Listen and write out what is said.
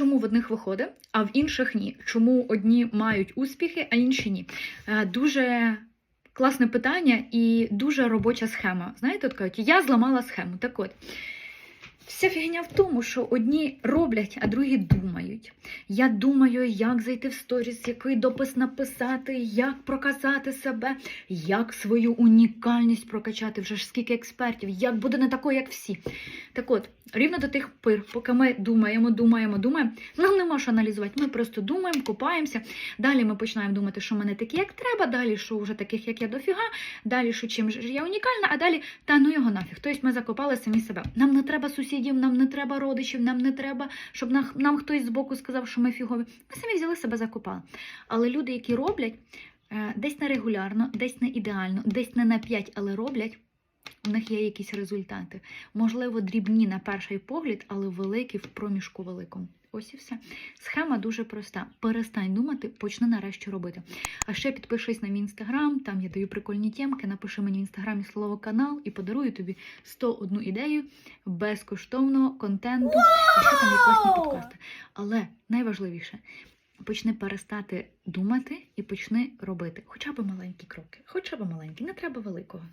чому в одних виходить, а в інших ні. Чому одні мають успіхи, а інші ні. Е, Дуже класне питання і дуже робоча схема. Знаєте, от кажуть, я зламала схему. Так от. Вся фігня в тому, що одні роблять, а другі думають. Я думаю, як зайти в сторіс, який допис написати, як проказати себе, як свою унікальність прокачати. Вже ж скільки експертів, як буде не такою, як всі. Так от, рівно до тих пир, поки ми думаємо, думаємо, думаємо, нам нема що аналізувати. Ми просто думаємо, купаємося. Далі ми починаємо думати, що ми не такі, як треба, далі, що вже таких, як я дофіга, далі, що чим же я унікальна, а далі та ну його нафіг. Тобто ми закопали самі себе. Нам не треба сусідів, нам не треба родичів, нам не треба, щоб нам, нам хтось збоку сказав, що ми фігові. Ми самі взяли себе закопали. Але люди, які роблять, е, десь не регулярно, десь не ідеально, десь не на 5, але роблять. У них є якісь результати. Можливо, дрібні на перший погляд, але великі в проміжку великому. Ось і все. Схема дуже проста. Перестань думати, почни нарешті робити. А ще підпишись на мій інстаграм, там я даю прикольні тємки. Напиши мені в інстаграмі слово канал і подарую тобі 101 ідею безкоштовного контенту. А ще там є класні подкасти. Але найважливіше. Почни перестати думати і почни робити хоча б маленькі кроки, хоча б маленькі, не треба великого.